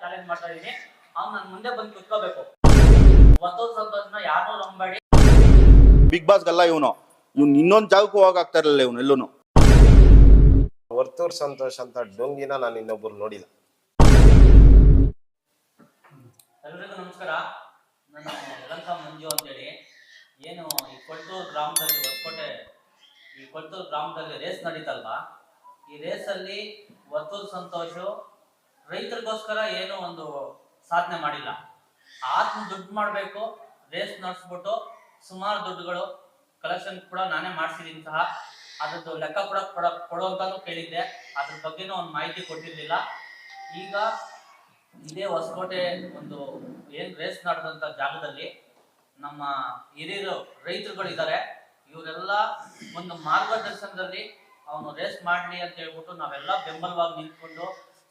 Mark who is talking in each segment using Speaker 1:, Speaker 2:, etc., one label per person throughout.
Speaker 1: Challenge ಮಾಡ್ತಾ ಇದೀನಿ. ಅವ್ನು ನನ್ ಮುಂದೆ ಬಂದು ಕುತ್ಕೋಬೇಕು. ಸಂತೋಷನ ಯಾರು ಬಿಗ್
Speaker 2: ಬಿಗ್ ಬಾಸ್ಗಲ್ಲ ಇವನು. ಇವ್ನು ಇನ್ನೊಂದ್ ಜಾಗಕ್ಕೂ ಹೋಗಾಗ್ತಾ ಇರಲಿಲ್ಲ ಇವನು ಎಲ್ಲೂ
Speaker 3: ವರ್ತೂರ್ ಸಂತೋಷ್ ಅಂತ ಡೊಂಗಿನ ನಾನು ಇನ್ನೊಬ್ಬರು ನೋಡಿಲ್ಲ.
Speaker 1: ಎಲ್ರಿಗೂ ನಮಸ್ಕಾರ. ನಾನು ಯಲಂಕ ಮಂಜು ಅಂತೇಳಿ. ಏನು ಈ ಕೊಳ್ತೂರು ಗ್ರಾಮದಲ್ಲಿ ಹೊಸಕೋಟೆ ಈ ಕೊಳ್ತೂರು ಗ್ರಾಮದಲ್ಲಿ ರೇಸ್ ನಡೀತಲ್ವಾ? ಈ ರೇಸಲ್ಲಿ ವರ್ತೂರ್ ಸಂತೋಷು ರೈತರಿಗೋಸ್ಕರ ಏನು ಒಂದು ಸಾಧನೆ ಮಾಡಿಲ್ಲ. ಆತ್ಮ ದುಡ್ಡು ಮಾಡಬೇಕು ರೇಸ್ ನಡೆಸ್ಬಿಟ್ಟು ಸುಮಾರು ದುಡ್ಡುಗಳು ಕಲೆಕ್ಷನ್ ಕೂಡ ನಾನೇ ಮಾಡಿಸಿದೀನಿ ಸಹ. ಅದ್ರದ್ದು ಲೆಕ್ಕ ಕೂಡ ಕೊಡ ಕೇಳಿದ್ದೆ. ಅದ್ರ ಬಗ್ಗೆನೂ ಒಂದು ಮಾಹಿತಿ ಕೊಟ್ಟಿರಲಿಲ್ಲ. ಈಗ ಇದೇ ಹೊಸಕೋಟೆ ಒಂದು ಏನ್ ರೇಸ್ ನಡೆದಂತ ಜಾಗದಲ್ಲಿ ನಮ್ಮ ಹಿರಿಯರು ರೈತರುಗಳಿದ್ದಾರೆ ಇವರೆಲ್ಲ ಒಂದು ಮಾರ್ಗದರ್ಶನದಲ್ಲಿ ಅವನು ರೇಸ್ ಮಾಡಲಿ ಅಂತ ಹೇಳ್ಬಿಟ್ಟು ನಾವೆಲ್ಲ ಬೆಂಬಲವಾಗಿ ನಿಂತ್ಕೊಂಡು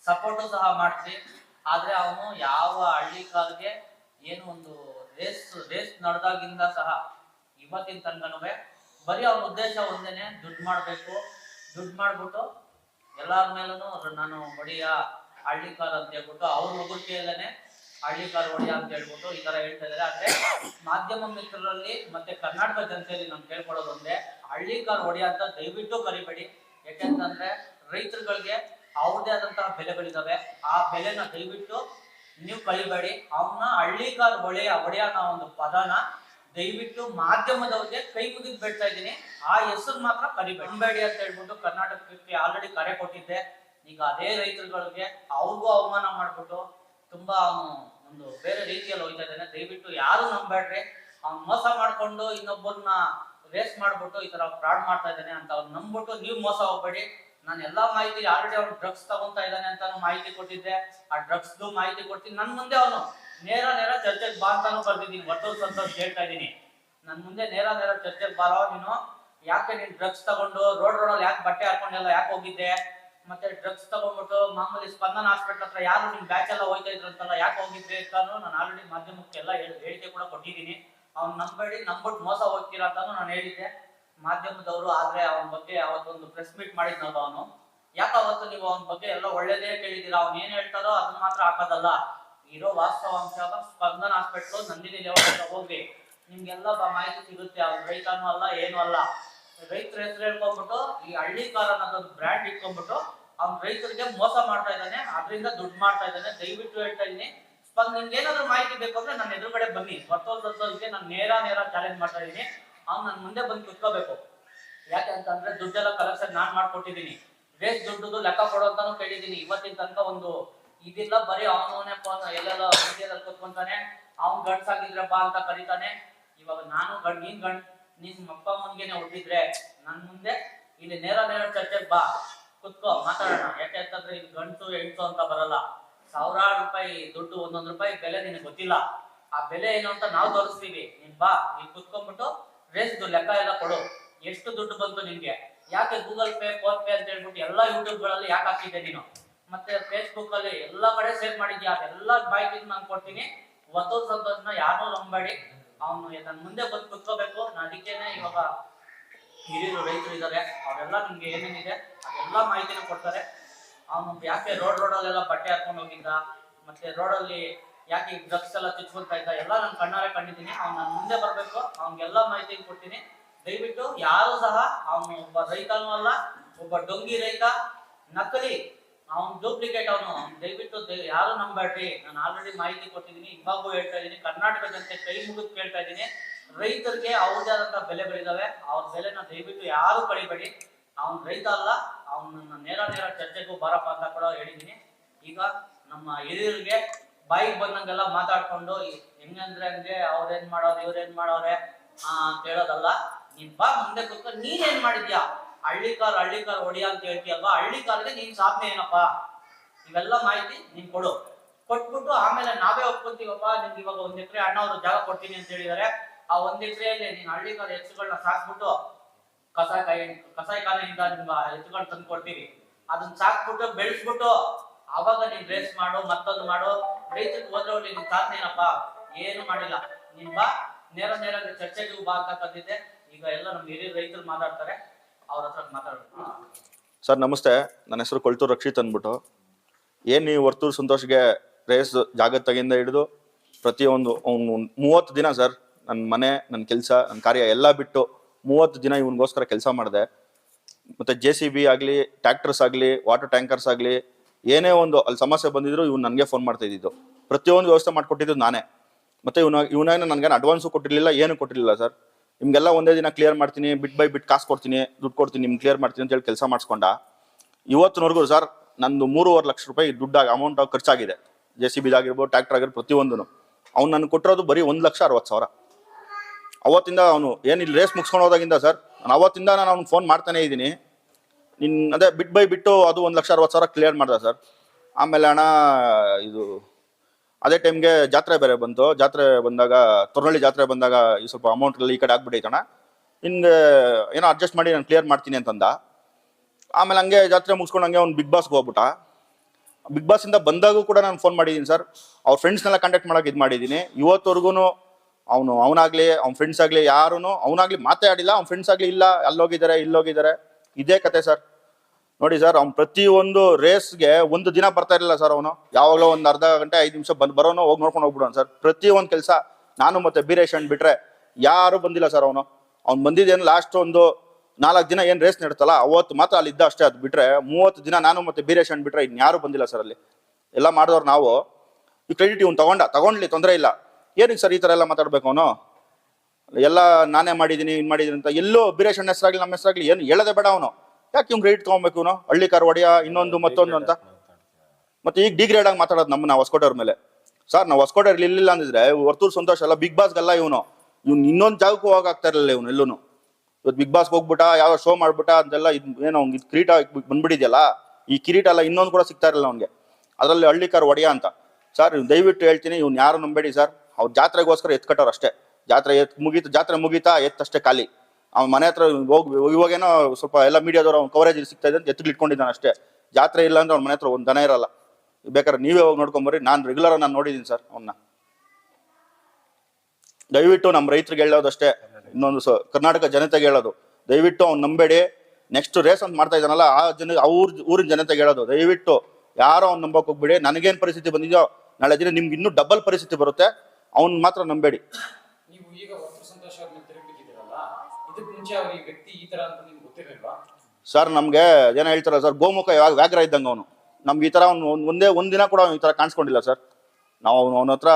Speaker 1: ಸಪೋರ್ಟು ಸಹ ಮಾಡ್ತೀವಿ ಆದ್ರೆ ಅವನು ಯಾವ ಹಳ್ಳಿ ಕಾಲ್ಗೆ ಏನು ಒಂದು ರೇಸ್ ರೇಸ್ ನಡೆದಾಗಿಂದ ಸಹ ಇವತ್ತಿನ ತನಕನೂ ಬರೀ ಅವನ ಉದ್ದೇಶ ಒಂದೇನೆ, ದುಡ್ಡು ಮಾಡಬೇಕು. ದುಡ್ಡು ಮಾಡ್ಬಿಟ್ಟು ಎಲ್ಲಾರ ಮೇಲೂ ನಾನು ಹೊಡಿಯ ಹಳ್ಳಿ ಕಾಲ್ ಅಂತ ಹೇಳ್ಬಿಟ್ಟು ಅವ್ರ ಮಗುಲ್ಕೆಯಲ್ಲೇನೆ ಹಳ್ಳಿ ಕಾಲ್ ಹೊಡಿಯ ಅಂತ ಹೇಳ್ಬಿಟ್ಟು ಈ ತರ ಹೇಳ್ತಾ ಇದ್ದಾರೆ. ಆದ್ರೆ ಮಾಧ್ಯಮ ಮಿತ್ರರಲ್ಲಿ ಮತ್ತೆ ಕರ್ನಾಟಕ ಜನತೆಯಲ್ಲಿ ನಾನು ಕೇಳ್ಕೊಳ್ಳೋದು ಒಂದೇ, ಹಳ್ಳಿ ಕಾಲ್ ಒಡೆಯ ಅಂತ ದಯವಿಟ್ಟು ಕರಿಬೇಡಿ. ಯಾಕೆಂತಂದ್ರೆ ರೈತರುಗಳಿಗೆ ಅವ್ರದೇ ಆದಂತಹ ಬೆಲೆಗಳಿದಾವೆ, ಆ ಬೆಲೆನ ದಯವಿಟ್ಟು ನೀವು ಕಳಿಬೇಡಿ ಅವನ್ನ ಹಳ್ಳಿ ಕಾರ್ ಒಡೆಯ ಅನ್ನೋ ಒಂದು ಪದನ ದಯವಿಟ್ಟು ಮಾಧ್ಯಮದವ್ರಿಗೆ ಕೈ ಮುಗಿದ್ ಬಿಡ್ತಾ ಇದ್ದೀನಿ. ಆ ಹೆಸರು ಮಾತ್ರ ಕರಿಬೇಡಿ. ಬೇಡಿ ಅಂತ ಹೇಳ್ಬಿಟ್ಟು ಕರ್ನಾಟಕಕ್ಕೆ ಆಲ್ರೆಡಿ ಕರೆ ಕೊಟ್ಟಿದ್ದೆ. ಈಗ ಅದೇ ರೈತರುಗಳಿಗೆ ಅವ್ರಿಗೂ ಅವಮಾನ ಮಾಡ್ಬಿಟ್ಟು ತುಂಬಾ ಅವನು ಒಂದು ಬೇರೆ ರೀತಿಯಲ್ಲಿ ಹೋಗ್ತಾ ಇದ್ದಾನೆ. ದಯವಿಟ್ಟು ಯಾರು ನಂಬೇಡ್ರಿ ಅವ್ನು ಮೋಸ ಮಾಡ್ಕೊಂಡು ಇನ್ನೊಬ್ಬರನ್ನ ರೇಸ್ ಮಾಡ್ಬಿಟ್ಟು ಈ ತರ ಫ್ರಾಡ್ ಮಾಡ್ತಾ ಇದ್ದಾನೆ ಅಂತ ಅವ್ನು ನಂಬ್ಬಿಟ್ಟು ನೀವು ಮೋಸ ಹೋಗ್ಬೇಡಿ. ನಾನು ಎಲ್ಲಾ ಮಾಹಿತಿ ಆಲ್ರೆಡಿ ಅವ್ನು ಡ್ರಗ್ಸ್ ತಗೊಂತಾ ಇದ್ದಾನೆ ಅಂತ ಮಾಹಿತಿ ಕೊಟ್ಟಿದ್ದೆ ಆ ಡ್ರಗ್ಸ್ ಮಾಹಿತಿ ಕೊಡ್ತೀನಿ. ನನ್ ಮುಂದೆ ಅವನು ನೇರ ನೇರ ಚರ್ಚೆಗೆ ಬಾ ಅಂತಾನು ಬರ್ದಿದ್ದೀನಿ. ಒಟ್ಟು ಸಂತೋಷ್ ಹೇಳ್ತಾ ಇದ್ದೀನಿ. ನನ್ ಮುಂದೆ ನೇರ ನೇರ ಚರ್ಚೆಗೆ ಬಾರೋ ನೀನು. ಯಾಕೆ ನೀನ್ ಡ್ರಗ್ಸ್ ತಗೊಂಡು ರೋಡ್ ರೋಡ್ ಅಲ್ಲಿ ಯಾಕೆ ಬಟ್ಟೆ ಹಾಕೊಂಡೆಲ್ಲ ಯಾಕೆ ಹೋಗಿದ್ದೆ? ಮತ್ತೆ ಡ್ರಗ್ಸ್ ತಗೊಂಡ್ಬಿಟ್ಟು ಮಾಮೂಲಿ ಸ್ಪಂದನ ಹಾಸ್ಪಿಟಲ್ ಹತ್ರ ಯಾರು ನಿಮ್ ಬ್ಯಾಚ್ ಎಲ್ಲ ಹೋಯ್ತಾ ಇದ್ರಂತಲ್ಲ ಯಾಕೆ ಹೋಗಿದ್ರಿ ಅಂತಾನು ನಾನು ಆಲ್ರೆಡಿ ಮಾಧ್ಯಮಕ್ಕೆಲ್ಲ ಹೇಳ್- ಹೇಳಿಕೆ ಕೂಡ ಕೊಟ್ಟಿದ್ದೀನಿ. ಅವ್ನು ನಂಬೇಡಿ ನಂಬಿಟ್ಟು ಮೋಸ ಹೋಗ್ತೀರಾ ಅಂತಾನು ನಾನು ಹೇಳಿದ್ದೆ. ಮಾಧ್ಯಮದವರು ಆದ್ರೆ ಅವನ ಬಗ್ಗೆ ಅವತ್ತೊಂದು ಪ್ರೆಸ್ ಮೀಟ್ ಮಾಡಿದ್ನಲ್ಲ ಅವನು. ಯಾಕೆ ಅವತ್ತು ನೀವು ಅವನ ಬಗ್ಗೆ ಎಲ್ಲ ಒಳ್ಳೇದೇ ಕೇಳಿದ್ದೀರಾ? ಅವ್ನು ಏನ್ ಹೇಳ್ತಾರೋ ಅದನ್ನ ಮಾತ್ರ ಹಾಕೋದಲ್ಲ. ಇರೋ ವಾಸ್ತವಾಂಶ ಸ್ಪಂದನ ಹಾಸ್ಪಿಟ್ಲು ನಂದಿನಿ ದೇವಸ್ಥಾನ ಹೋಗಿ ನಿಮ್ಗೆಲ್ಲ ಮಾಹಿತಿ ಸಿಗುತ್ತೆ. ಅವ್ನು ರೈತನೂ ಅಲ್ಲ, ಏನು ಅಲ್ಲ. ರೈತರ ಹೆಸರು ಹೇಳ್ಕೊಂಡ್ಬಿಟ್ಟು ಈ ಹಳ್ಳಿ ಕಾರ್ ಅನ್ನೋದೊಂದು ಬ್ರ್ಯಾಂಡ್ ಇಟ್ಕೊಂಡ್ಬಿಟ್ಟು ಅವ್ನ ರೈತರಿಗೆ ಮೋಸ ಮಾಡ್ತಾ ಇದ್ದಾನೆ. ಅದರಿಂದ ದುಡ್ಡು ಮಾಡ್ತಾ ಇದ್ದಾನೆ. ದಯವಿಟ್ಟು ಹೇಳ್ತಾ ಇದ್ದೀನಿ ಸ್ಪಂದ ನಿಮ್ಗೆ ಏನಾದ್ರು ಮಾಹಿತಿ ಬೇಕು ಅಂದ್ರೆ ನನ್ನ ಎದುರುಗಡೆ ಬನ್ನಿ. ಹೊತ್ತೋರ್ಗೆ ನಾನು ನೇರ ನೇರ ಚಾಲೆಂಜ್ ಮಾಡ್ತಾ ಇದ್ದೀನಿ ಅವ್ನು ನನ್ನ ಮುಂದೆ ಬಂದು ಕುತ್ಕೋಬೇಕು. ಯಾಕೆ ಅಂತಂದ್ರೆ ದುಡ್ಡೆಲ್ಲ ಕಲೆಕ್ಷನ್ ನಾನ್ ಮಾಡ್ಕೊಟ್ಟಿದ್ದೀನಿ ವೇಸ್ಟ್ ದುಡ್ಡು ಲೆಕ್ಕ ಕೊಡು ಅಂತಾನು ಕೇಳಿದ್ದೀನಿ ಇವತ್ತಿನ ತನಕ ಒಂದು ಇದಿಲ್ಲ, ಬರೀ ಅವನವನೇ ಫೋನ್ ಎಲ್ಲೆಲ್ಲ ಮೀಡಿಯಾದಲ್ಲಿ ಕುತ್ಕೊಂತಾನೆ. ಅವ್ನ್ ಗಂಡ್ಸಾಗಿದ್ರೆ ಬಾ ಅಂತ ಕರೀತಾನೆ. ಇವಾಗ ನಾನು ಗಂಡ್, ನೀನ್ ಗಂಡ್, ನಿನ್ ಅಪ್ಪ ಅಮ್ಮನ್ಗೆನೆ ಹುಟ್ಟಿದ್ರೆ ನನ್ ಮುಂದೆ ಇಲ್ಲಿ ನೇರ ನೇರ ಚರ್ಚೆಗೆ ಬಾ. ಕುತ್ಕೋ, ಮಾತಾಡೋಣ. ಯಾಕೆ ಅಂತಂದ್ರೆ ಇಲ್ಲಿ ಗಂಟು ಎಂಟು ಅಂತ ಬರಲ್ಲ. ಸಾವಿರಾರು ರೂಪಾಯಿ ದುಡ್ಡು, ಒಂದೊಂದು ರೂಪಾಯಿ ಬೆಲೆ ನಿನಗೆ ಗೊತ್ತಿಲ್ಲ. ಆ ಬೆಲೆ ಏನು ಅಂತ ನಾವು ತೋರಿಸ್ತೀವಿ. ನೀನ್ ಬಾ, ನೀನ್ ಕುತ್ಕೊಂಡ್ಬಿಟ್ಟು ರೇಸ್ದು ಲೆಕ್ಕ ಎಲ್ಲ ಕೊಡು. ಎಷ್ಟು ದುಡ್ಡು ಬಂತು ನಿಮಗೆ ಯಾಕೆ ಗೂಗಲ್ ಪೇ ಫೋನ್ ಪೇ ಅಂತ ಹೇಳ್ಬಿಟ್ಟು ಎಲ್ಲಾ ಯೂಟ್ಯೂಬ್ಗಳಲ್ಲಿ ಯಾಕೆ ಹಾಕಿದ್ದೆ ನೀನು? ಮತ್ತೆ ಫೇಸ್ಬುಕ್ ಅಲ್ಲಿ ಎಲ್ಲಾ ಕಡೆ ಶೇರ್ ಮಾಡಿದ್ಯಾ? ಅದೆಲ್ಲ ಮಾಹಿತಿ ನಾನು ಕೊಡ್ತೀನಿ. ಒಂದು ಸಂತೋಷನ ಯಾರು ನಂಬಬೇಡಿ. ಅವನು ನನ್ನ ಮುಂದೆ ಬಂದು ಕುತ್ಕೋಬೇಕು. ನಾನು ಅದಕ್ಕೇನೆ ಇವಾಗ ಹಿರಿಯರು ರೈತರು ಇದ್ದಾರೆ ಅವರೆಲ್ಲ ನಿಮ್ಗೆ ಏನೇನಿದೆ ಅದೆಲ್ಲ ಮಾಹಿತಿನೂ ಕೊಡ್ತಾರೆ. ಅವನು ಯಾಕೆ ರೋಡ್ ರೋಡಲ್ಲೆಲ್ಲ ಬಟ್ಟೆ ಹಾಕೊಂಡು ಹೋಗಿದ್ದ? ಮತ್ತೆ ರೋಡಲ್ಲಿ ಯಾಕೆ ಈ ಡ್ರಗ್ಸ್ ಎಲ್ಲ ಚುಚ್ಕೊಂತ ಇದ್ದ? ಎಲ್ಲ ನಾನು ಕಣ್ಣಾರೆ ಕಂಡಿದ್ದೀನಿ. ಅವ್ನು ನಾನು ಮುಂದೆ ಬರಬೇಕು. ಅವ್ನಿಗೆಲ್ಲ ಮಾಹಿತಿ ಕೊಡ್ತೀನಿ. ದಯವಿಟ್ಟು ಯಾರು ಸಹ ಅವನು ಒಬ್ಬ ರೈತನೂ ಅಲ್ಲ, ಒಬ್ಬ ಡೊಂಗಿ ರೈತ, ನಕಲಿ. ಅವ್ನು ಡೂಪ್ಲಿಕೇಟ್ ಅವನು. ದಯವಿಟ್ಟು ದಯ- ಯಾರು ನಂಬೇಡ್ರಿ ನಾನು ಆಲ್ರೆಡಿ ಮಾಹಿತಿ ಕೊಟ್ಟಿದ್ದೀನಿ. ಇವಾಗೂ ಹೇಳ್ತಾ ಇದ್ದೀನಿ. ಕರ್ನಾಟಕದಂತೆ ಕೈ ಮುಗಿದು ಕೇಳ್ತಾ ಇದ್ದೀನಿ. ರೈತರಿಗೆ ಅವ್ರದೇ ಆದಂತಹ ಬೆಳೆದಾವೆ ಅವ್ರ ಬೆಲೆನ ದಯವಿಟ್ಟು ಯಾರು ಕಳಿಬೇಡಿ. ಅವ್ನ ರೈತ ಅಲ್ಲ. ಅವನನ್ನ ನೇರ ನೇರ ಚರ್ಚೆಗೂ ಬಾರಪ್ಪ ಅಂತ ಕೂಡ ಹೇಳಿದ್ದೀನಿ. ಈಗ ನಮ್ಮ ಹಿರಿಯರಿಗೆ ಬಾಯಿಗೆ ಬಂದಂಗೆಲ್ಲ ಮಾತಾಡ್ಕೊಂಡು ಹೆಂಗಂದ್ರೆ ಹಂಗೆ ಅವ್ರೇನ್ ಮಾಡೋರು ಇವ್ರೇನ್ ಮಾಡೋರೆ, ಆ, ಅಂತ ಹೇಳೋದಲ್ಲ. ನೀನ್ ಬಾ ಮುಂದೆ ಕೂತ್ಕೊಂಡು ನೀನ್ ಏನ್ ಮಾಡಿದ್ಯಾ? ಹಳ್ಳಿ ಕಾರ್ ಹಳ್ಳಿ ಕಾರ್ ಹೊಡಿಯ ಅಂತ ಹೇಳ್ತೀಯಲ್ವಾ? ಹಳ್ಳಿ ಕಾರ್ಗೆ ನೀನ್ ಸಾಧನೆ ಏನಪ್ಪಾ? ಇವೆಲ್ಲ ಮಾಹಿತಿ ನೀನ್ ಕೊಡು. ಕೊಟ್ಬಿಟ್ಟು ಆಮೇಲೆ ನಾವೇ ಒಪ್ಕೊಂತೀವಪ್ಪ? ನಿಮ್ಗೆ ಇವಾಗ ಒಂದ್ ಎಕರೆ ಅಣ್ಣವ್ರು ಜಾಗ ಕೊಡ್ತೀನಿ ಅಂತ ಹೇಳಿದಾರೆ. ಆ ಒಂದ್ ಎಕರೆಯಲ್ಲಿ ನೀನ್ ಹಳ್ಳಿ ಕಾಲ ಎತ್ತುಗಳನ್ನ ಸಾಕ್ಬಿಟ್ಟು, ಕಸಾಯ ಕಾಯಿ, ಕಸಾಯ ಖಾನೆಯಿಂದ ನಿಮ್ಗೆ ಎತ್ತುಗಳು ತಂದು ಕೊಡ್ತೀವಿ ಅದನ್ನ ಸಾಕ್ಬಿಟ್ಟು ಬೆಳೆಸ್ಬಿಟ್ಟು, ಅವಾಗ ನೀನ್ ರೇಸ್ ಮಾಡು, ಮತ್ತೊಂದು ಮಾಡು. ರೈತರಿಗೆ ಹೋದ್ರೆ ಹೋಗ್ಲಿ ನಿನ್ ತಾತ ಏನಪ್ಪ? ಏನು ಮಾಡಿಲ್ಲ. ನಿಮ್ಮ ನೇರ ನೇರ ಚರ್ಚೆಗೆ ಬಾ ಅಂತ ತಂದಿದ್ದೆ. ಈಗ ಎಲ್ಲ ನಮ್ಮ ಹಿರಿಯ ರೈತರು ಮಾತಾಡ್ತಾರೆ. ಅವ್ರ ಹತ್ರ
Speaker 2: ಸರ್, ನಮಸ್ತೆ. ನನ್ನ ಹೆಸರು ಕೊಳ್ತೂರು ರಕ್ಷಿತ್ ಅಂದ್ಬಿಟ್ಟು. ಏನು ನೀವು ವರ್ತೂರು ಸಂತೋಷ್ಗೆ ರೇಸ್ ಜಾಗತ್ತಾಗಿಂದ ಹಿಡಿದು ಪ್ರತಿಯೊಂದು ಅವ್ನು ಮೂವತ್ತು ದಿನ ಸರ್ ನನ್ನ ಮನೆ ನನ್ನ ಕೆಲಸ ನನ್ನ ಕಾರ್ಯ ಎಲ್ಲ ಬಿಟ್ಟು ಮೂವತ್ತು ದಿನ ಇವನಿಗೋಸ್ಕರ ಕೆಲಸ ಮಾಡಿದೆ. ಮತ್ತೆ ಜೆ ಸಿ ಬಿ ಆಗಲಿ ಟ್ಯಾಕ್ಟರ್ಸ್ ಆಗಲಿ ವಾಟರ್ ಟ್ಯಾಂಕರ್ಸ್ ಆಗಲಿ ಏನೇ ಒಂದು ಅಲ್ಲಿ ಸಮಸ್ಯೆ ಬಂದಿದ್ರು ಇವ್ನು ನನಗೆ ಫೋನ್ ಮಾಡ್ತಾ ಇದ್ದಿದ್ದು. ಪ್ರತಿಯೊಂದು ವ್ಯವಸ್ಥೆ ಮಾಡಿಕೊಟ್ಟಿದ್ದು ನಾನೇ. ಮತ್ತೆ ಇವನ ಇವನೇನು ನನಗೇನು ಅಡ್ವಾನ್ಸು ಕೊಟ್ಟಿರಲಿಲ್ಲ, ಏನು ಕೊಟ್ಟಿರಲಿಲ್ಲ ಸರ್ ನಿಮಗೆಲ್ಲ ಒಂದೇ ದಿನ ಕ್ಲಿಯರ್ ಮಾಡ್ತೀನಿ, ಬಿಟ್ ಬೈ ಬಿಟ್ ಕಾಸು ಕೊಡ್ತೀನಿ, ದುಡ್ಡು ಕೊಡ್ತೀನಿ, ನಿಮ್ಗೆ ಕ್ಲಿಯರ್ ಮಾಡ್ತೀನಿ ಅಂತ ಹೇಳಿ ಕೆಲಸ ಮಾಡಿಸ್ಕೊಂಡ. ಇವತ್ತಿನವರೆಗೂ ಸರ್ ನಂದು ಮೂರುವರೆ ಲಕ್ಷ ರೂಪಾಯಿ ದುಡ್ಡಾಗಿ ಅಮೌಂಟ್ ಖರ್ಚಾಗಿದೆ. ಜೆ ಸಿ ಬಿದಾಗಿರ್ಬೋದು ಟ್ರ್ಯಾಕ್ಟರ್ ಆಗಿರ್ಬೋದು ಪ್ರತಿಯೊಂದೂ ಅವ್ನು ನನಗೆ ಕೊಟ್ಟಿರೋದು ಬರೀ ಒಂದು ಲಕ್ಷ ಅರವತ್ತು ಸಾವಿರ. ಅವತ್ತಿಂದ ಅವನು ಏನು ಇಲ್ಲಿ ರೇಸ್ ಮುಗಿಸ್ಕೊಂಡು ಹೋದಾಗಿಂದ ಸರ್ ನಾನು ಅವತ್ತಿಂದ ನಾನು ಅವ್ನು ಫೋನ್ ಮಾಡ್ತಾನೆ ಇದ್ದೀನಿ. ನಿನ್ ಅದೇ ಬಿಟ್ ಬೈ ಬಿಟ್ಟು ಅದು ಒಂದು ಲಕ್ಷ ಅರವತ್ತು ಸಾವಿರ ಕ್ಲಿಯರ್ ಮಾಡ್ದೆ ಸರ್. ಆಮೇಲೆ ಅಣ್ಣ, ಇದು ಅದೇ ಟೈಮ್ಗೆ ಜಾತ್ರೆ ಬೇರೆ ಬಂತು. ಜಾತ್ರೆ ಬಂದಾಗ ತೊರಳಿ ಜಾತ್ರೆ ಬಂದಾಗ ಈ ಸ್ವಲ್ಪ ಅಮೌಂಟ್ ಈ ಕಡೆ ಆಗ್ಬಿಟ್ಟೈತಣ್ಣ ನಿನ್ಗೆ ಏನೋ ಅಡ್ಜಸ್ಟ್ ಮಾಡಿ ನಾನು ಕ್ಲಿಯರ್ ಮಾಡ್ತೀನಿ ಅಂತಂದ. ಆಮೇಲೆ ಹಂಗೆ ಜಾತ್ರೆ ಮುಗಿಸ್ಕೊಂಡು ಹಂಗೆ ಅವ್ನು ಬಿಗ್ ಬಾಸ್ಗೆ ಹೋಗ್ಬಿಟ್ಟ. ಬಿಗ್ ಬಾಸಿಂದ ಬಂದಾಗೂ ಕೂಡ ನಾನು ಫೋನ್ ಮಾಡಿದ್ದೀನಿ ಸರ್. ಅವ್ರ ಫ್ರೆಂಡ್ಸ್ನೆಲ್ಲ ಕಾಂಟ್ಯಾಕ್ಟ್ ಮಾಡೋಕೆ ಇದು ಮಾಡಿದ್ದೀನಿ ಇವತ್ತವರೆಗೂ ಅವನು ಅವನಾಗ್ಲಿ, ಅವ್ನ ಫ್ರೆಂಡ್ಸ್ ಆಗಲಿ ಯಾರೂ ಅವನಾಗಲಿ ಮಾತೇ ಆಡಿಲ್ಲ, ಅವ್ನ ಫ್ರೆಂಡ್ಸ್ ಆಗಲಿ ಇಲ್ಲ, ಅಲ್ಲೋಗಿದ್ದಾರೆ, ಇಲ್ಲೋಗಿದ್ದಾರೆ. ಇದೇ ಕತೆ ಸರ್. ನೋಡಿ ಸರ್, ಅವ್ನು ಪ್ರತಿಯೊಂದು ರೇಸ್ಗೆ ಒಂದು ದಿನ ಬರ್ತಾ ಇರಲಿಲ್ಲ ಸರ್ ಅವನು. ಯಾವಾಗಲೂ ಒಂದು ಅರ್ಧ ಗಂಟೆ, ಐದು ನಿಮಿಷ ಬಂದು ಬರೋನು ಹೋಗಿ ನೋಡ್ಕೊಂಡು ಹೋಗ್ಬಿಡೋನು ಸರ್. ಪ್ರತಿಯೊಂದು ಕೆಲಸ ನಾನು ಮತ್ತೆ ಬೀರೇಶ್ ಅಣ್ಣ ಬಿಟ್ರೆ ಯಾರು ಬಂದಿಲ್ಲ ಸರ್ ಅವನು. ಅವ್ನು ಬಂದಿದ್ದೇನು ಲಾಸ್ಟ್ ಒಂದು ನಾಲ್ಕು ದಿನ ಏನು ರೇಸ್ ನಡೀತಲ್ಲ, ಅವತ್ತು ಮಾತ್ರ ಅಲ್ಲಿ ಇದ್ದ ಅಷ್ಟೇ. ಅದು ಬಿಟ್ರೆ ಮೂವತ್ತು ದಿನ ನಾನು ಮತ್ತೆ ಬೀರೇಶ್ ಅಣ್ಣ ಬಿಟ್ರೆ ಇನ್ಯಾರು ಬಂದಿಲ್ಲ ಸರ್ ಅಲ್ಲಿ. ಎಲ್ಲ ಮಾಡಿದವ್ರು ನಾವು. ಈ ಕ್ರೆಡಿಟ್ ಇವ್ನು ತಗೊಂಡ. ತಗೊಂಡ್ಲಿ ತೊಂದರೆ ಇಲ್ಲ. ಏನಕ್ಕೆ ಸರ್ ಈ ಥರ ಎಲ್ಲ ಮಾತಾಡ್ಬೇಕು ಅವನು? ಎಲ್ಲ ನಾನೇ ಮಾಡಿದ್ದೀನಿ ಇನ್ನು ಮಾಡಿದ್ದೀನಿ ಅಂತ ಎಲ್ಲೋ ಬೀರೇಶ್ ಅಣ್ಣ ಹೆಸರಾಗಲಿ ನಮ್ಮ ಹೆಸರಾಗಲಿ ಏನು ಹೇಳದೆ ಬೇಡ ಅವನು. ಯಾಕೆ ಇವ್ನು ಗ್ರೇಡ್ ತೊಗೊಬೇಕು ಇವನು? ಹಳ್ಳಿ ಕಾರ್ ಒಡೆಯ ಇನ್ನೊಂದು ಮತ್ತೊಂದು ಅಂತ? ಮತ್ತೆ ಈಗ ಡಿಗ್ರೇಡ್ ಆಗಿ ಮಾತಾಡೋದು ನಮ್ಮನ್ನ ಹೊಸಕೋಟೆಯವ್ರ ಮೇಲೆ. ಸರ್ ನಾವು ಹೊಸ್ಕೋಟೆ ಇಲ್ಲಿಲ್ಲ ಅಂದಿದ್ರೆ ವರ್ತೂರ್ ಸಂತೋಷ ಅಲ್ಲ ಬಿಗ್ ಬಾಸ್ಗೆಲ್ಲ ಇವನು. ಇವ್ನು ಇನ್ನೊಂದು ಜಾಗಕ್ಕೂ ಹೋಗಾಗ್ತಾ ಇರಲಿಲ್ಲ ಇವ್ನು ಎಲ್ಲೂ ಇವತ್ತು ಬಿಗ್ ಬಾಸ್ಗೆ ಹೋಗ್ಬಿಟ್ಟ ಯಾವ ಶೋ ಮಾಡ್ಬಿಟ್ಟ ಅಂತೆಲ್ಲ ಇದು ಏನೋ ಅವ್ನಿಗೆ ಇದು ಕಿರೀಟ ಬಂದ್ಬಿಟ್ಟಿದೆಯಲ್ಲ ಈ ಕಿರೀಟ ಎಲ್ಲ ಇನ್ನೊಂದು ಕೂಡ ಸಿಗ್ತಾ ಇರಲಿಲ್ಲ ಅವ್ನಿಗೆ. ಅದರಲ್ಲಿ ಹಳ್ಳಿ ಕಾರ್ ಒಡೆಯ ಅಂತ. ಸರ್ ದಯವಿಟ್ಟು ಹೇಳ್ತೀನಿ ಇವ್ನು ಯಾರು ನಂಬೇಡಿ ಸರ್. ಅವ್ರು ಜಾತ್ರೆಗೋಸ್ಕರ ಎತ್ ಕಟ್ಟೋರು ಅಷ್ಟೇ. ಜಾತ್ರೆ ಎತ್ ಮುಗೀತು ಜಾತ್ರೆ ಮುಗೀತಾ ಎತ್ತಷ್ಟೇ ಖಾಲಿ. ಅವ್ನ ಮನೆ ಹತ್ರ ಹೋಗಿ ಇವಾಗೇನೋ ಸ್ವಲ್ಪ ಎಲ್ಲ ಮೀಡಿಯಾದವ್ರು ಅವ್ನ ಕವರೇಜ್ ಸಿಗ್ತಾ ಇದೆ ಅಂತ ಎತ್ತಿಗೆ ಇಟ್ಕೊಂಡಿದ್ದಾನೆ ಅಷ್ಟೇ. ಜಾತ್ರೆ ಇಲ್ಲ ಅಂದ್ರೆ ಅವ್ನ ಮನೆ ಹತ್ರ ಒಂದು ದನ ಇರಲ್ಲ. ಬೇಕಾದ್ರೆ ನೀವೇ ಹೋಗಿ ನೋಡ್ಕೊಂಬರ್ರಿ ನಾನು ರೆಗ್ಯುಲರ್ ನಾನು ನೋಡಿದ್ದೀನಿ ಸರ್ ಅವನ್ನ ದಯವಿಟ್ಟು ನಮ್ಮ ರೈತರಿಗೆ ಹೇಳೋದಷ್ಟೇ. ಇನ್ನೊಂದು ಕರ್ನಾಟಕ ಜನತೆಗೆ ಹೇಳೋದು. ದಯವಿಟ್ಟು ಅವ್ನು ನಂಬೇಡಿ. ನೆಕ್ಸ್ಟ್ ರೇಸ್ ಅಂತ ಮಾಡ್ತಾ ಇದ್ದಾನಲ್ಲ, ಆ ಜನ ಅವ್ರ ಊರಿನ ಜನತೆಗೆ ಹೇಳೋದು. ದಯವಿಟ್ಟು ಯಾರೋ ಅವ್ನು ನಂಬಕ್ ಹೋಗ್ಬೇಡಿ. ನನಗೇನು ಪರಿಸ್ಥಿತಿ ಬಂದಿದೆಯೋ, ನಾಳೆ ದಿನ ನಿಮ್ಗೆ ಇನ್ನೂ ಡಬಲ್ ಪರಿಸ್ಥಿತಿ ಬರುತ್ತೆ. ಅವ್ನು ಮಾತ್ರ ನಂಬೇಡಿ.
Speaker 4: ಈ
Speaker 2: ಸರ್ ನಮಗೆ ಜನ ಹೇಳ್ತಾರ ಸರ್ ಗೋಮುಖ ಯಾವಾಗ ವ್ಯಾಘ್ರ ಇದ್ದಂಗೆ ಅವನು. ನಮ್ಗೆ ಈ ಥರ ಅವ್ನು ಒಂದ್- ಒಂದೇ ದಿನ ಕೂಡ ಅವ್ನು ಈ ಥರ ಕಾಣಿಸ್ಕೊಂಡಿಲ್ಲ ಸರ್ ನಾವು ಅವನು ಅವನ ಹತ್ರ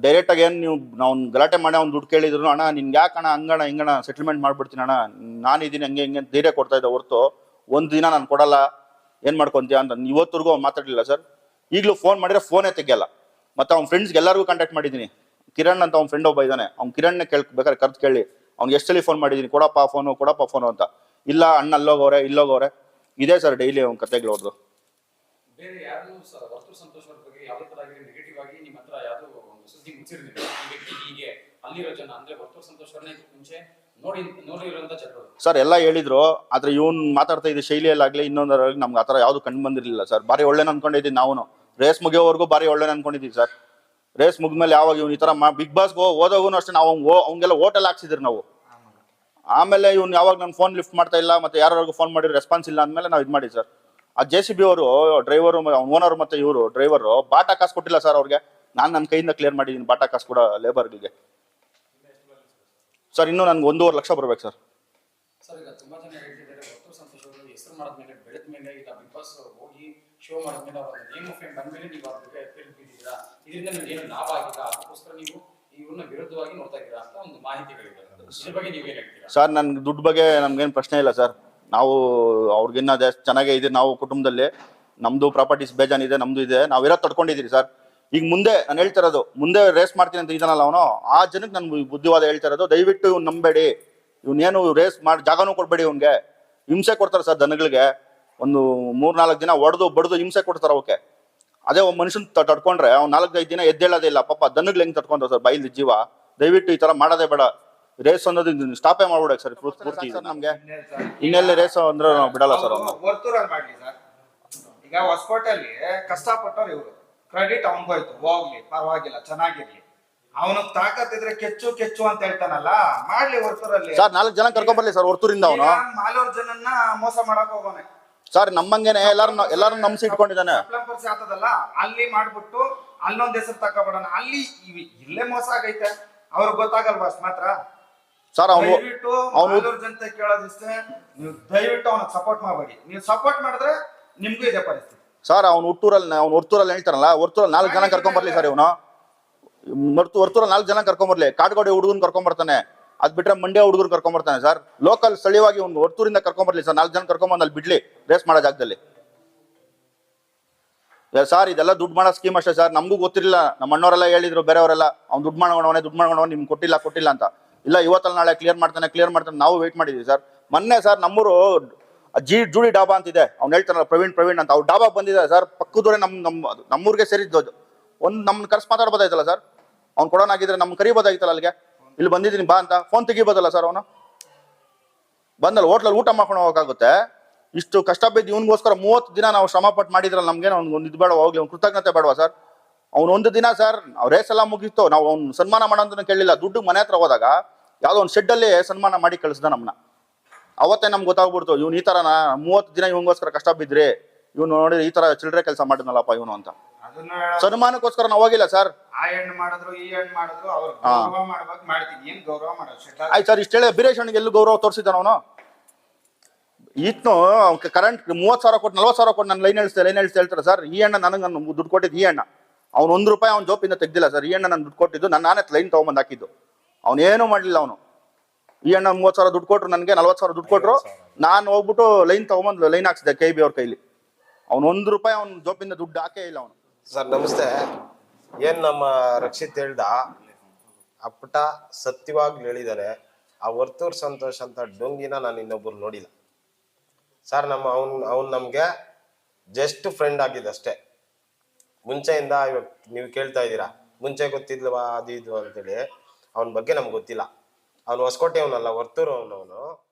Speaker 2: ಡೈರೆಕ್ಟಾಗಿ ಏನು ನೀವು ನಾವು ಗಲಾಟೆ ಮಾಡಿ ಅವ್ನು ದುಡ್ಡು ಕೇಳಿದ್ರು ಅಣ್ಣ, ನಿನ್ಗೆ ಯಾಕೆ ಅಣ್ಣ ಹಂಗಣ ಹಿಂಗಣ ಸೆಟಲ್ಮೆಂಟ್ ಮಾಡ್ಬಿಡ್ತೀನಿ ಅಣ್ಣ. ನಾನಿದ್ದೀನಿ ಹಂಗೆ ಹಿಂಗೆ ಧೈರ್ಯ ಕೊಡ್ತಾ ಇದ್ದೆ ಹೊರತು. ಒಂದು ದಿನ ನಾನು ಕೊಡಲ್ಲ. ಏನು ಮಾಡ್ಕೊಂತೀಯ? ಅಂತ ಇವತ್ತರೆಗೂ ಅವ್ನು ಮಾತಾಡಲಿಲ್ಲ ಸರ್ ಈಗಲೂ ಫೋನ್ ಮಾಡಿದ್ರೆ ಫೋನೇ ತೆಗಿಯಲ್ಲ. ಮತ್ತು ಅವ್ನ ಫ್ರೆಂಡ್ಸ್ಗೆ ಎಲ್ಲರಿಗೂ ಕಾಂಟ್ಯಾಕ್ಟ್ ಮಾಡಿದ್ದೀನಿ ಕಿರಣ್ ಅಂತ ಅವ್ನ ಫ್ರೆಂಡ್ ಒಬ್ಬ ಇದ್ದಾನೆ ಅವ್ನು ಕಿರಣ್ನೇ ಕೇಳ್ಬೇಕಾದ್ರೆ ಕರ್ತು ಕೇಳಿ. ಅವ್ನಿಗೆ ಎಷ್ಟು ಸಲ ಫೋನ್ ಮಾಡಿದ್ದೀನಿ ಕೊಡಪ್ಪ ಫೋನು ಕೊಡಪ್ಪ ಫೋನು ಅಂತ. ಇಲ್ಲ ಅಣ್ಣ ಅಲ್ಲೋಗವ್ರೆ ಇಲ್ಲೋಗವ್ರೆ ಇದೇ ಸರ್ ಡೈಲಿ ಅವ್ನ ಕತೆಗಳು ಅವ್ರದ್ದು ಸರ್ ಎಲ್ಲ ಹೇಳಿದ್ರು ಆದ್ರೆ ಇವನ್ ಮಾತಾಡ್ತಾ ಇದ್ದ ಶೈಲಿಯಲ್ಲಾಗ್ಲಿ ಇನ್ನೊಂದರಲ್ಲಿ ನಮ್ಗೆ ಆತರ ಯಾವ್ದು ಕಂಡು ಬಂದಿರಲಿಲ್ಲ ಸರ್ ಬಾರಿ ಒಳ್ಳೆನ ಅನ್ಕೊಂಡಿದ್ದೀನಿ ನಾವು ರೇಸ್ ಮುಗಿಯೋವರೆಗೂ ಬಾರಿ ಒಳ್ಳೆ ಅನ್ಕೊಂಡಿದ್ದೀವಿ ಸರ್ ರೇಸ್ ಮುಗಿದ್ಮೇಲೆ ಯಾವಾಗ ಇವ್ನು ಈ ಮಾ ಬಿಗ್ ಬಾಸ್ಗೆ ಹೋದಾಗೂ ಅಷ್ಟೇ ನಾವು ಅವ್ನ್ ಹೋಟೆಲ್ ಹಾಕ್ಸಿದ್ರಿ ನಾವು. ಆಮೇಲೆ ಇವ್ನು ಯಾವಾಗ ನಾನು ಫೋನ್ ಲಿಫ್ಟ್ ಮಾಡ್ತಾ ಇಲ್ಲ, ಮತ್ತೆ ಯಾರಿಗೂ ಫೋನ್ ಮಾಡಿ ರೆಸ್ಪಾನ್ಸ್ ಇಲ್ಲ ಅಂದ್ಮೇಲೆ ನಾವು ಇದು ಮಾಡಿ ಸರ್. ಆ ಜೆ ಸಿ ಬಿ ಅವರು ಡ್ರೈವರು ಓನರ್ ಮತ್ತೆ ಇವರು ಡ್ರೈವರು ಬಾಟಾ ಕಾಸು ಕೊಟ್ಟಿಲ್ಲ ಸರ್ ಅವ್ರಿಗೆ. ನಾನು ನನ್ನ ಕೈಯಿಂದ ಕ್ಲಿಯರ್ ಮಾಡಿದ್ದೀನಿ ಬಾಟಾ ಕಾಸು ಕೂಡ ಲೇಬರ್ಗಳಿಗೆ ಸರ್ ಇನ್ನೂ ನನ್ಗೆ ಒಂದೂವರೆ ಲಕ್ಷ ಬರ್ಬೇಕು ಸರ್.
Speaker 4: ಶೋ ಮಾಡಿದ್ಮೇಲೆ ಅವರ ನೇಮ್ ಆಫ್ ಫೇಮ್ ಬಂದ್ಮೇಲೆ ನೀವು ಅವ್ರ ಬಗ್ಗೆ ತಿರುಗಿದ್ದೀರಾ ಇದರಿಂದ ನಿಮ್ಗೆ ಏನು ಲಾಭ ಆಗಿಲ್ಲ? ಅದಕ್ಕೋಸ್ಕರ ನೀವು ಇವ್ರನ್ನ ವಿರುದ್ಧವಾಗಿ ನೋಡ್ತಾ ಇದ್ದೀರಾ ಅಂತ ಒಂದು ಮಾಹಿತಿಗಳಿದೆ ಇದ್ರ ಬಗ್ಗೆ ಏನ್ ಹೇಳ್ತೀರಾ?
Speaker 2: ಸರ್ ನನ್ಗೆ ದುಡ್ಡು ಬಗ್ಗೆ ನಮ್ಗೇನು ಪ್ರಶ್ನೆ ಇಲ್ಲ ಸರ್. ನಾವು ಅವ್ರಿಗಿನ್ನ ಜಾಸ್ತಿ ಚೆನ್ನಾಗೇ ಇದೆ. ನಾವು ಕುಟುಂಬದಲ್ಲಿ ನಮ್ದು ಪ್ರಾಪರ್ಟೀಸ್ ಬೇಜಾನಿದೆ, ನಮ್ದು ಇದೆ. ನಾವಿರೋ ತಡ್ಕೊಂಡಿದ್ದೀರಿ ಸರ್. ಈಗ ಮುಂದೆ ನಾನು ಹೇಳ್ತಾ ಇರೋದು, ಮುಂದೆ ರೇಸ್ ಮಾಡ್ತೀನಿ ಅಂತ ಇದನ್ನಲ್ಲ ಅವನು, ಆ ಜನಕ್ಕೆ ನಾನು ಬುದ್ಧಿವಾದ ಹೇಳ್ತಾ ಇರೋದು, ದಯವಿಟ್ಟು ಇವ್ನು ನಂಬೇಡಿ ಇವ್ನೇನು ರೇಸ್ ಮಾಡಿ, ಜಾಗನೂ ಕೊಡಬೇಡಿ ಇವ್ನಿಗೆ. ಹಿಂಸೆ ಕೊಡ್ತಾರೆ ಸರ್ ದನಗಳಿಗೆ ಒಂದು ಮೂರ್ನಾಲ್ಕು ದಿನ ಒಡೆದು ಬಡ್ದು ಹಿಂಸೆ ಕೊಡ್ತಾರೆ ಅವಕ್ಕೆ. ಅದೇ ಒಬ್ಬ ಮನುಷ್ಯನ್ ತಡ್ಕೊಂಡ್ರೆ ಅವ್ನು ನಾಲ್ಕೈದು ದಿನ ಎದ್ದೇಳೋದೇ ಇಲ್ಲ. ಪಾಪ ದನಗಳು ಹೆಂಗ್ ತಡ್ಕೊಂಡ್ರೆ ಸರ್? ಬೈಲಿ ಜೀವ. ದಯವಿಟ್ಟು ಈ ತರ ಮಾಡೋದೇ ಬೇಡ. ರೇಸ್ ಅನ್ನೋದು ಸ್ಟಾಪೇ ಮಾಡ್ಬಿಡಕ್ ಸರ್ ಪೂರ್ತಿ ನಮ್ಗೆ ಇನ್ನೆಲ್ಲ ರೇಸ್ ಅಂದ್ರೆ ನಾವು ಬಿಡಲ್ಲ ಸರ್ ಅವ್ನು.
Speaker 5: ವರ್ತೂರಲ್ಲಿ ಮಾಡ್ಲಿ ಸರ್. ಈಗ ಹೊಸಕೋಟೆಯಲ್ಲಿ ಕಷ್ಟಪಟ್ಟವ್ರು ಇವರು. ಕ್ರೆಡಿಟ್ ಅವನ್ಗೋಯ್ತು ಹೋಗ್ಲಿ ಪರವಾಗಿಲ್ಲ ಚೆನ್ನಾಗಿರ್ಲಿ. ಅವನಿಗೆ ತಾಕತ್ತಿದ್ರೆ ಕೆಚ್ಚು ಕೆಚ್ಚು ಅಂತ ಹೇಳ್ತಾನಲ್ಲ ಮಾಡ್ಲಿ ವರ್ತೂರಲ್ಲಿ
Speaker 2: ಸರ್ ನಾಲ್ಕು ಜನ ಕರ್ಕೊಂಡ್ ಬರ್ಲಿ ಸರ್ ಹೊರ್ತೂರಿಂದ ಅವನು.
Speaker 5: ಮಾಲೂರ್ ಜನನ್ನ ಮೋಸ ಮಾಡಕ್ ಹೋಗೋನೆ.
Speaker 2: ಸರ್ ನಮ್ಮಂಗೇನೆ ಎಲ್ಲಾರು ಎಲ್ಲಾರು ನಂಬಿಸಿ ಇಟ್ಕೊಂಡಿದ್ದಾನೆ
Speaker 5: ಆಗ್ತದಲ್ಲ ಅಲ್ಲಿ ಮಾಡ್ಬಿಟ್ಟು ಅಲ್ಲೊಂದ್ ಹೆಸರು ತಕೊಬಿಡೋಣ ಅಲ್ಲಿ ಇವಿ- ಇಲ್ಲೇ ಮೋಸ ಆಗೈತೆ. ಅವ್ರಿಗೆ ಗೊತ್ತಾಗಲ್ವಾ ಮಾತ್ರ?
Speaker 2: ಸರ್ ಅವನು
Speaker 5: ದಯವಿಟ್ಟು
Speaker 2: ಅವ್ನು-
Speaker 5: ಮಾಲೂರ್ ಜನತೆ ಕೇಳೋದಿಷ್ಟೇ. ನೀವು ದಯವಿಟ್ಟು ಅವನ ಸಪೋರ್ಟ್ ಮಾಡಬೇಡಿ. ನೀವು ಸಪೋರ್ಟ್ ಮಾಡಿದ್ರೆ ನಿಮ್ಗೂ ಇದೆ ಪರಿಸ್ಥಿತಿ.
Speaker 2: ಸರ್ ಅವ್ನು ಹುಟ್ಟೂರಲ್ಲಿ ಅವ್ನು ಹೊರ್ತೂರಲ್ಲಿ ಹೇಳ್ತಾರಲ್ಲ ಹೊರ್ತೂರಲ್ಲಿ ನಾಲ್ಕು ಜನ ಕರ್ಕೊಂಬರ್ಲಿ ಸರ್ ಇವನು. ಹೊರ್ತೂರಲ್ಲಿ ನಾಲ್ಕು ಜನ ಕರ್ಕೊಂಬರ್ಲಿ. ಕಾಡ್ಗೋಡಿ ಹುಡುಗನ್ ಕರ್ಕೊಂಬರ್ತಾನೆ. ಅದ್ ಬಿಟ್ರೆ ಮಂಡ್ಯ ಹುಡುಗರು ಕರ್ಕೊಂಬರ್ತಾನೆ ಸರ್. ಲೋಕಲ್ ಸ್ಥಳೀಯವಾಗಿ ಒಂದು ಹೊರ್ತೂರಿಂದ ಕರ್ಕೊಂಬರ್ಲಿ ಸರ್. ನಾಲ್ಕು ಜನ ಕರ್ಕೊಂಬಂದು ಅಲ್ಲಿ ಬಿಡ್ಲಿ. ರೇಸ್ ಮಾಡೋ ಜಾಗದಲ್ಲಿ. ಸರ್, ಇದೆಲ್ಲ ದುಡ್ಡು ಮಾಡೋ ಸ್ಕೀಮ್ ಅಷ್ಟೇ ಸರ್. ನಮಗೂ ಗೊತ್ತಿರಲಿಲ್ಲ. ನಮ್ಮ ಅಣ್ಣವರೆಲ್ಲ ಹೇಳಿದ್ರು, ಬೇರೆಯವರೆಲ್ಲ. ಅವ್ನು ದುಡ್ಡು ಮಾಡೋಣವನೇ, ದುಡ್ಡು ಮಾಡೋಣ ನಿಮ್ಗೆ ಕೊಟ್ಟಿಲ್ಲ ಕೊಟ್ಟಿಲ್ಲ ಅಂತ. ಇಲ್ಲ, ಇವತ್ತಲ್ಲಿ ನಾಳೆ ಕ್ಲಿಯರ್ ಮಾಡ್ತಾನೆ ಕ್ಲಿಯರ್ ಮಾಡ್ತಾನೆ. ನಾವು ವೇಟ್ ಮಾಡಿದ್ವಿ ಸರ್. ಮೊನ್ನೆ ಸರ್ ನಮ್ಮೂರು ಜಿ ಜೂಡಿ ಡಾಬಾ ಅಂತಿದೆ ಅವ್ನು ಹೇಳ್ತಾನಲ್ಲ, ಪ್ರವೀಣ್ ಪ್ರವೀಣ್ ಅಂತ. ಅವ್ರು ಡಾಬಾ ಬಂದಿದೆ ಸರ್. ಪಕ್ಕದೂರೇ ನಮ್ಮ ನಮ್ಮ ನಮ್ಮೂರಿಗೆ ಸೇರಿದ್ದು ಒಂದು ನಮ್ಮನ್ನ ಕರ್ಸ್ ಮಾತಾಡ್ಬೋದಾಯ್ತಲ್ಲ ಸರ್? ಅವ್ನು ಕೊಡೋನಾಗಿದ್ರೆ ನಮ್ಗೆ ಕರಿಬೋದಾಗಿತ್ತಲ್ಲ ಅಲ್ಲಿಗೆ? ಇಲ್ಲಿ ಬಂದಿದ್ದೀನಿ, ಬಾ ಅಂತ. ಫೋನ್ ತೆಗಿಬೋದಲ್ಲ ಸರ್ ಅವನು? ಬಂದಲ್ಲ ಹೋಟ್ಲಲ್ಲಿ ಊಟ ಮಾಡ್ಕೊಂಡು ಹೋಗೋಕ್ಕಾಗುತ್ತೆ ಇಷ್ಟು ಕಷ್ಟ ಬಿದ್ದು ಇವನಿಗೋಸ್ಕರ ಮೂವತ್ತು ದಿನ ನಾವು ಶ್ರಮ ಪಟ್ಟು ಮಾಡಿದ್ರಲ್ಲ ನಮ್ಗೆ ಅವ್ನು ಒಂದು ಇದು ಬೇಡ ಹೋಗ್ಲಿ ಅವ್ನು ಕೃತಜ್ಞತೆ ಬೇಡವಾ ಸರ್ ಅವ್ನು ಒಂದು ದಿನ ಸರ್ ಅವ್ರ ಎಲ್ಲ ಮುಗೀತು. ನಾವು ಅವ್ನು ಸನ್ಮಾನ ಮಾಡೋದನ್ನು ಕೇಳಿಲ್ಲ. ದುಡ್ಡು ಮನೆ ಹತ್ರ ಹೋದಾಗ ಯಾವುದೋ ಒಂದು ಶೆಡ್ಡಲ್ಲಿ ಸನ್ಮಾನ ಮಾಡಿ ಕಳಿಸ್ದ ನಮ್ಮನ್ನ ಅವತ್ತೇ ನಮ್ಗೆ ಗೊತ್ತಾಗ್ಬಿಡ್ತು, ಇವ್ನು ಈ ಥರನ ಮೂವತ್ತು ದಿನ ಇವನಿಗೋಸ್ಕರ ಕಷ್ಟ ಬಿದ್ರಿ. ಇವನು ನೋಡಿದ್ರೆ ಈ ಥರ ಚಿಲ್ಲರೆ ಕೆಲಸ ಮಾಡಿದ್ನಲ್ಲಪ್ಪ ಇವನು ಅಂತ. ಸನ್ಮಾನಕ್ಕೋಸ್ಕರ ನಾವು ಹೋಗಿಲ್ಲ ಸರ್
Speaker 5: ಆ ಹೆಣ್ಣು ಮಾಡಿದ್ರು ಈ ಹೆಣ್ಣು ಮಾಡಿದ್ರು ಅವ್ರು ಗೌರವ ಮಾಡ್ಬೇಕು ಮಾಡ್ತೀನಿ. ಏನ್ ಗೌರವ ಮಾಡೋದು? ಶೆಟ್ಟ
Speaker 2: ಆಯ್ತು ಸರ್ ಇಷ್ಟೇ ಬೀರೇಶ್ ಅಣ್ಣಗೆ ಎಲ್ಲೂ ಗೌರವ ತೋರಿಸಿದ್ದಾನ ಅವನು? ಇತ್ತು ಕರೆಂಟ್ ಮೂವತ್ತು ಸಾವಿರ ಕೊಟ್ಟು ನಲ್ವತ್ತು ಸಾವಿರ ಕೊಟ್ಟು ನಾನು ಲೈನ್ ಹೇಳ್ತೇನೆ ಲೈನ್ ಹೇಳ್ತಾ ಹೇಳ್ತಾರೆ ಸರ್ ಈ ಅಣ್ಣ ನನಗೆ ನಾನು ದುಡ್ಡು ಕೊಟ್ಟಿದ್ದು ಈ ಅಣ್ಣ. ಅವ್ನು ಒಂದು ರೂಪಾಯಿ ಅವ್ನ ಜೋಪಿಂದ ತೆಗ್ದಿಲ್ಲ ಸರ್ ಈ ಅಣ್ಣ ನಾನು ದುಡ್ಡು ಕೊಟ್ಟಿದ್ದು ನಾನು ನಾನೇ ಲೈನ್ ತೊಗೊಂಬಂದು ಹಾಕಿದ್ದು. ಅವನೇನು ಮಾಡಲಿಲ್ಲ ಅವನು. ಈ ಅಣ್ಣ ಮೂವತ್ತು ಸಾವಿರ ದುಡ್ಡು ಕೊಟ್ಟರು ನನಗೆ ನಲ್ವತ್ತು ಸಾವಿರ ದುಡ್ಡು ಕೊಟ್ಟರು ನಾನು ಹೋಗ್ಬಿಟ್ಟು ಲೈನ್ ತೊಗೊಂಬಂದು ಲೈನ್ ಹಾಕ್ಸಿದೆ ಕೆ ಬಿ ಅವ್ರ ಕೈಲಿ. ಅವ್ನು ಒಂದು ರೂಪಾಯಿ ಅವ್ನ ಜೋಪಿಂದ ದುಡ್ಡು ಹಾಕೇ ಇಲ್ಲ ಅವನು.
Speaker 3: ಸರ್, ನಮಸ್ತೆ. ಏನ್ ನಮ್ಮ ರಕ್ಷಿತ್ ಹೇಳ್ದ? ಅಪ್ಪಟ ಸತ್ಯವಾಗ್ಲು ಹೇಳಿದಾರೆ ಆ ವರ್ತೂರ್ ಸಂತೋಷ್ ಅಂತ ಡೊಂಗಿನ ನಾನು ಇನ್ನೊಬ್ರು ನೋಡಿಲ್ಲ. ಸರ್, ನಮ್ಮ ಅವನ್, ಅವ್ನ್ ನಮ್ಗೆ ಜಸ್ಟ್ ಫ್ರೆಂಡ್ ಆಗಿದ್ದ ಅಷ್ಟೇ. ಮುಂಚೆಯಿಂದ ಇವಾಗ ನೀವು ಕೇಳ್ತಾ ಇದ್ದೀರಾ? ಮುಂಚೆ ಗೊತ್ತಿದ್ಲವಾ, ಅದು ಇದು ಅಂತೇಳಿ. ಅವನ ಬಗ್ಗೆ ನಮ್ಗೆ ಗೊತ್ತಿಲ್ಲ. ಅವ್ನು ಹೊಸಕೋಟೆ ಅವನಲ್ಲ ವರ್ತೂರು ಅವನವನು.